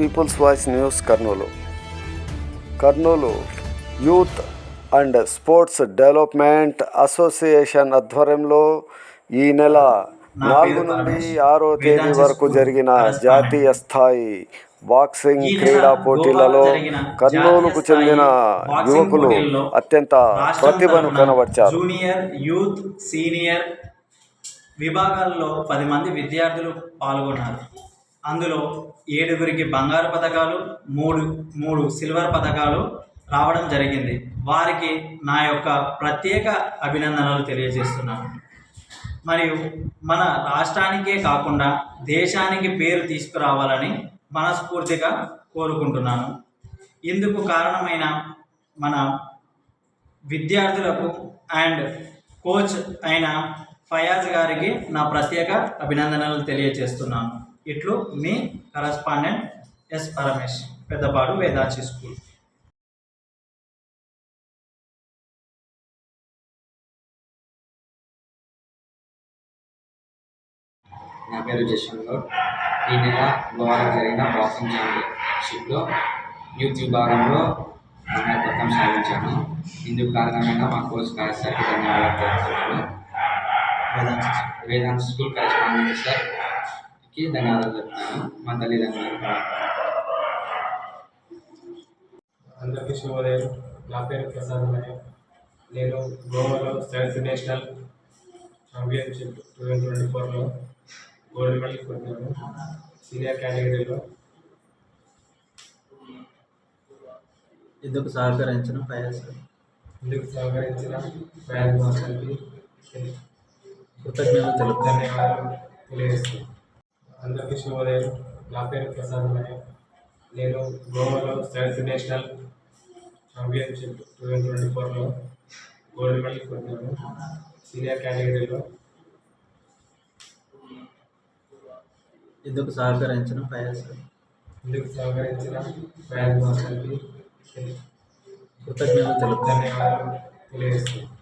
People's voice news Kurnool Kurnool youth and sports development association ఆధ్వర్యంలో ఈ నెల నాలుగు నుండి ఆరో తేదీ వరకు జరిగిన జాతీయ స్థాయి బాక్సింగ్ క్రీడా పోటీలలో కర్నూలుకు చెందిన యువకులు అత్యంత ప్రతిభను కనబర్చారు. జూనియర్ యూత్ సీనియర్ విభాగాల్లో పది మంది విద్యార్థులు పాల్గొన్నారు. అందులో ఏడుగురికి బంగారు పథకాలు మూడు మూడు సిల్వర్ పథకాలు రావడం జరిగింది. వారికి నా యొక్క ప్రత్యేక అభినందనలు తెలియజేస్తున్నాను. మరియు మన రాష్ట్రానికే కాకుండా దేశానికి పేరు తీసుకురావాలని మనస్ఫూర్తిగా కోరుకుంటున్నాను. ఇందుకు కారణమైన మన విద్యార్థులకు అండ్ కోచ్ అయిన ఫయాజ్ గారికి నా ప్రత్యేక అభినందనలు తెలియజేస్తున్నాను. ఇట్లు మీ correspondent S Paramesh Peddapadu Vedamshi school. నా పేరు జశ్వంత్ గౌడ్. ఈ నెల గోవాలో జరిగిన బాక్సింగ్ ఛాంపియన్షిప్లో యూత్ విభాగంలో నాయకత్వం సాధించాను ఇందుకు కారణమైన మా కోచ్ కాలేజ్ సార్కి ధన్యవాదాలు తెలుపుతున్నాను. వేదాంశి. వేదాంత్ స్కూల్ కరెస్పాండెంట్ సార్కి ధన్యవాదాలు చెప్తున్నాను. మా తల్లిదండ్రులకు అందరికీ శుభోదయం. నా పేరు ప్రసాద్ నాయక్ నేను గోవాలో seventh national championship two thousand twenty ఫోర్లో గోల్డ్ మెడల్ కొట్టాను. సీనియర్ కేటగిరీలో. ఇందుకు సహకరించిన ఫయాజ్ ఇందుకు సహకరించిన ప్రయాణ్ మాస్టర్కి? కృతజ్ఞతలు తెలుపు ధన్యవాదాలు. తెలియజేస్తున్నాను. అందరికీ శుభోదయం నా పేరు ప్రసాద్ నాయక్ నేను గోవాలో seventh national championship two thousand twenty ఫోర్లో గోల్డ్ మెడల్ కొట్టాను సీనియర్ కేటగిరీలో ఇందుకు సహకరించిన ఫయాజ్ ఇందుకు సహకరించిన? ప్రయాణ్ మాస్టర్కి కృతజ్ఞతలు ధన్యవాదాలు తెలియజేస్తున్నాను.